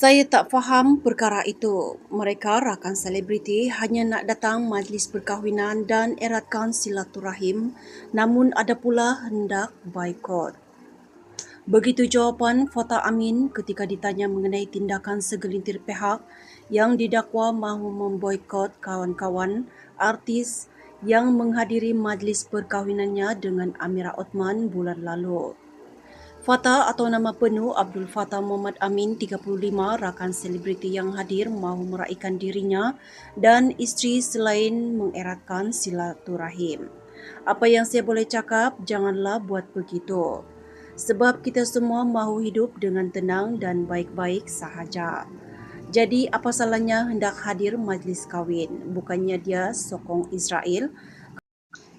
Saya tak faham perkara itu. Mereka rakan selebriti hanya nak datang majlis perkahwinan dan eratkan silaturahim, namun ada pula hendak boikot. Begitu jawapan Fata Amin ketika ditanya mengenai tindakan segelintir pihak yang didakwa mahu memboikot kawan-kawan artis yang menghadiri majlis perkahwinannya dengan Amira Othman bulan lalu. Fatah atau nama penuh Abdul Fatah Muhammad Amin 35 rakan selebriti yang hadir mahu meraihkan dirinya dan isteri selain mengeratkan silaturahim. Apa yang saya boleh cakap, janganlah buat begitu. Sebab kita semua mahu hidup dengan tenang dan baik-baik sahaja. Jadi apa salahnya hendak hadir majlis kahwin? Bukannya dia sokong Israel?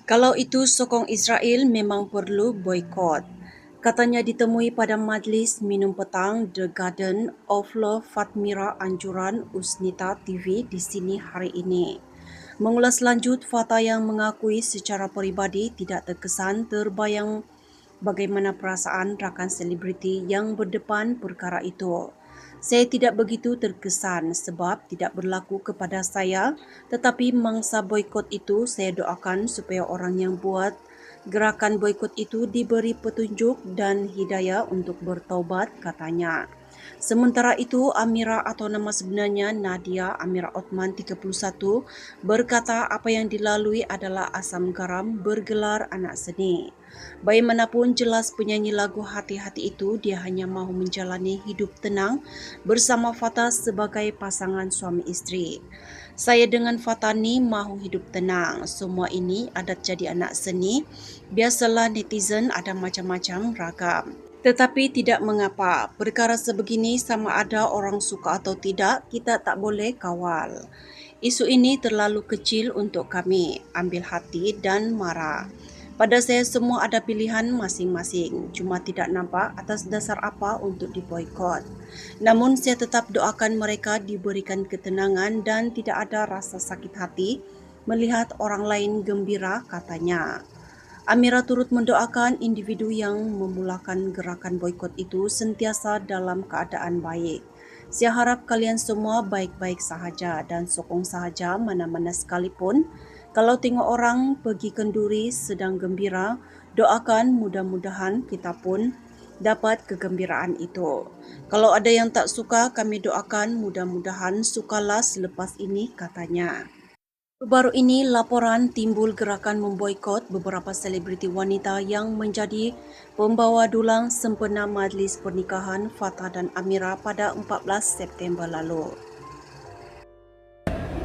Kalau itu sokong Israel memang perlu boikot. Katanya ditemui pada majlis minum petang The Garden of Love Fatmira Anjuran Usnita TV di sini hari ini. Mengulas lanjut, Fata yang mengakui secara peribadi tidak terkesan terbayang bagaimana perasaan rakan selebriti yang berdepan perkara itu. Saya tidak begitu terkesan sebab tidak berlaku kepada saya tetapi mangsa boikot itu saya doakan supaya orang yang buat Gerakan boikot itu diberi petunjuk dan hidayah untuk bertaubat katanya. Sementara itu, Amira atau nama sebenarnya Nadia Amira Othman 31 berkata apa yang dilalui adalah asam garam bergelar anak seni. Bagaimanapun jelas penyanyi lagu hati-hati itu dia hanya mahu menjalani hidup tenang bersama Fatah sebagai pasangan suami isteri. Saya dengan Fatani mahu hidup tenang. Semua ini adat jadi anak seni. Biasalah netizen ada macam-macam ragam. Tetapi tidak mengapa, perkara sebegini sama ada orang suka atau tidak, kita tak boleh kawal. Isu ini terlalu kecil untuk kami, ambil hati dan marah. Pada saya semua ada pilihan masing-masing, cuma tidak nampak atas dasar apa untuk diboikot. Namun saya tetap doakan mereka diberikan ketenangan dan tidak ada rasa sakit hati melihat orang lain gembira katanya. Amira turut mendoakan individu yang memulakan gerakan boikot itu sentiasa dalam keadaan baik. Saya harap kalian semua baik-baik sahaja dan sokong sahaja mana-mana sekalipun kalau tengok orang pergi kenduri sedang gembira, doakan mudah-mudahan kita pun dapat kegembiraan itu. Kalau ada yang tak suka, kami doakan mudah-mudahan sukalah selepas ini katanya. Baru ini laporan timbul gerakan memboikot beberapa selebriti wanita yang menjadi pembawa dulang sempena majlis pernikahan Fatah dan Amira pada 14 September lalu.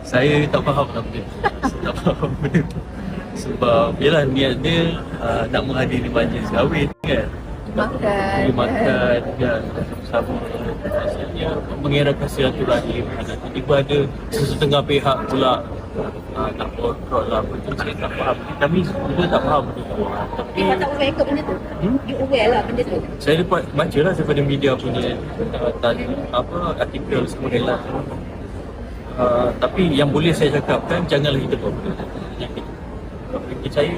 Saya tak faham lah benda. Tak faham benda tu. Sebab yelah niat dia uh, nak menghadiri majlis kahwin kan? Makan. pergi makan kan? Sama. Maksudnya mengeratkan silaturahim. Dan tiba ada sesetengah pihak pula uh, nak boykot lah betul saya tak faham kami juga tak faham benda tu tapi Dia tak aware ke benda tu? Hmm? You aware lah benda tu? saya dapat baca lah daripada media punya uh, apa artikel semua dia lah Uh, tapi yang boleh saya cakapkan janganlah kita buat benda kita bagi saya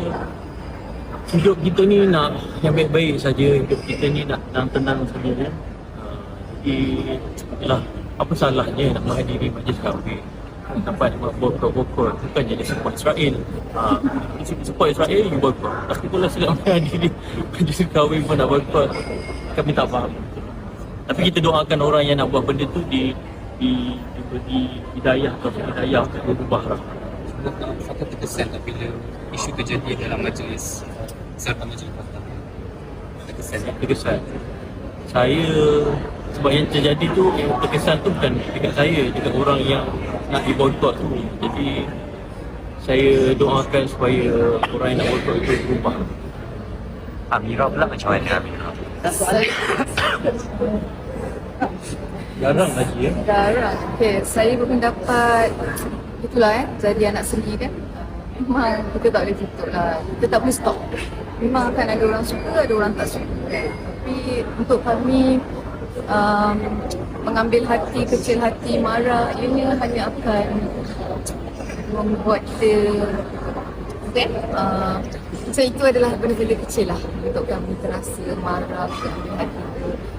hidup kita ni nak yang baik-baik saja hidup kita ni nak tenang tenang saja kan uh, jadi lah apa salahnya nak menghadiri majlis kahwin dapat bokor-bokor bukan jadi support Israel uh, support Israel you bokor tapi kalau sedang menghadiri majlis kahwin pun nak bokor kami tak faham tapi kita doakan orang yang nak buat benda tu di di diberi hidayah atau hidayah untuk berubah lah. Fakta terkesan tak bila isu terjadi dalam majlis serta majlis kota. Terkesan? Terkesan. Saya sebab yang terjadi tu yang terkesan tu bukan dekat saya, dekat orang yang nak diboikot tu. Jadi saya doakan supaya orang yang nak boikot itu berubah. Amira pula macam mana Amira? Jarang lagi ya. Darah. Okay, saya berpendapat itulah eh, jadi anak seni kan. Memang kita tak boleh tutup lah. Kita tak boleh stop. Memang akan ada orang suka, ada orang tak suka. Tapi untuk kami, um, mengambil hati, kecil hati, marah, ianya hanya akan membuat kita kan uh, macam itu adalah benda-benda kecil lah untuk kami terasa marah ke hati.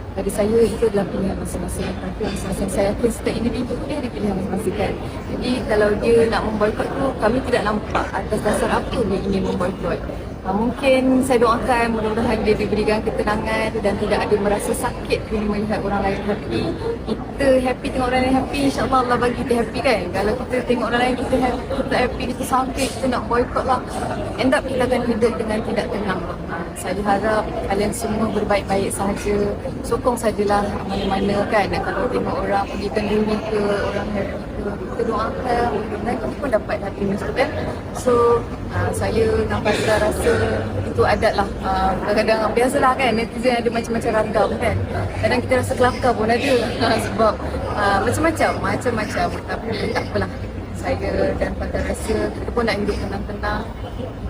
Dari saya itu adalah pilihan masing-masing. Tapi masing-masing saya yakin setiap individu dia ada pilihan masing-masing kan. Jadi kalau dia nak memboikot tu kami tidak nampak atas dasar apa dia ingin memboikot mungkin saya doakan mudah-mudahan dia diberikan ketenangan dan tidak ada merasa sakit bila melihat orang lain happy. Kita happy tengok orang lain happy, insyaAllah Allah bagi kita happy kan. Kalau kita tengok orang lain kita happy, kita happy, kita sakit, kita nak boycott lah. End up kita akan hidup dengan tidak tenang. Saya harap kalian semua berbaik-baik sahaja. Sokong sajalah mana-mana kan. Dan kalau tengok orang pergi kenduri ke, orang happy ke, kita doakan dan kita pun dapat tu kan. So, uh, saya nampak rasa itu adat lah uh, kadang-kadang biasalah kan netizen ada macam-macam ragam kan. Kadang kita rasa kelakar pun ada. Sebab uh, macam-macam macam-macam. Tapi tak apalah. Saya dan Pantai rasa kita pun nak hidup tenang-tenang.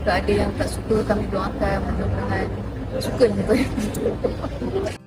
Jika ada yang tak suka kami doakan. Mudah-mudahan suka lah tu